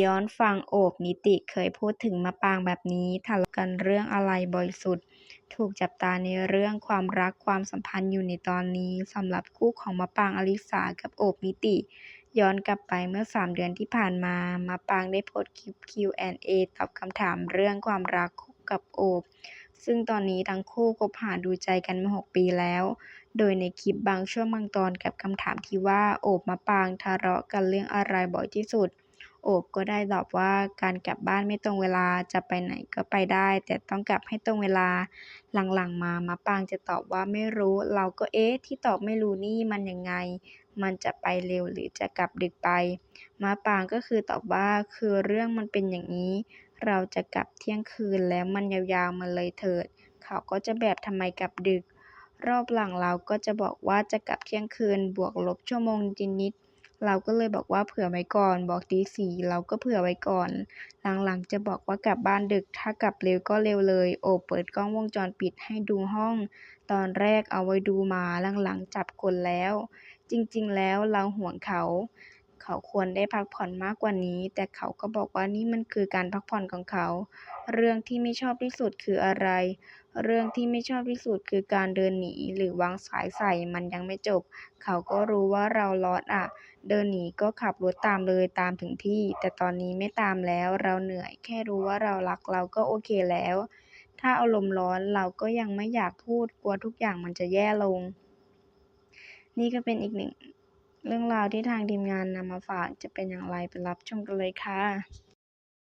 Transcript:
ย้อนฟังโอบนิติเคยพูดถึงมะปางแบบนี้ทะเลาะกันเรื่องอะไรบ่อยสุด ถูกจับตาในเรื่องความรักความสัมพันธ์อยู่ในตอนนี้สำหรับคู่ของมะปางอลิสากับโอบนิติ ย้อนกลับไปเมื่อ 3 เดือนที่ผ่านมา มะปางได้โพสต์คลิป Q&A ตอบคำถามเรื่องความรักกับโอบ ซึ่งตอนนี้ทั้งคู่คบหาดูใจกันมา 6 ปีแล้ว โดยในคลิปบางช่วงบางตอนกับคำถามที่ว่าโอบมะปางทะเลาะกันเรื่องอะไรบ่อยที่สุด โอบก็ได้ตอบว่าการกลับบ้านไม่ตรงเวลาจะไปไหนก็ไปได้ แต่ต้องกลับให้ตรงเวลา หลังๆ มามะปางจะตอบว่าไม่รู้ เราก็เอ๊ะที่ตอบไม่รู้นี่มันยังไง มันจะไปเร็วหรือจะกลับดึกไปมะปางก็คือตอบว่าคือเรื่องมันเป็นอย่างนี้ เราจะกลับเที่ยงคืนแล้วมันยาวๆมาเลยเถิด เขาก็จะแบบทำไมกลับดึก รอบหลังเราก็จะบอกว่าจะกลับเที่ยงคืนบวกลบชั่วโมงนิดๆ เราก็เลยบอกว่าเผื่อไว้ก่อน บอกตีสี่เราก็เผื่อไว้ก่อน หลังๆจะบอกว่ากลับบ้านดึก ถ้ากลับเร็วก็เร็วเลย โอบเปิดกล้องวงจรปิดให้ดูห้อง ตอนแรกเอาไว้ดูหมาหลังๆจับคนแล้ว จริงๆ แล้วเราห่วงเขา เขาควรได้พักผ่อนมากกว่านี้ แต่เขาก็บอกว่านี่มันคือการพักผ่อนของเขา เรื่องที่ไม่ชอบที่สุดคืออะไร เรื่องที่ไม่ชอบที่สุดคือการเดินหนีหรือวางสายใส่มันยังไม่จบ เขาก็รู้ว่าเราร้อนอะ เดินหนีก็ขับรถตามเลยตามถึงที่ แต่ตอนนี้ไม่ตามแล้ว เราเหนื่อย แค่รู้ว่าเรารักเราก็โอเคแล้ว ถ้าอารมณ์ร้อนเราก็ยังไม่อยากพูดกลัวทุกอย่างมันจะแย่ลง นี่ก็เป็นอีกหนึ่ง เรื่องราวที่ทางทีมงานนำมาฝากจะเป็นอย่างไรไปรับชมกันเลยค่ะ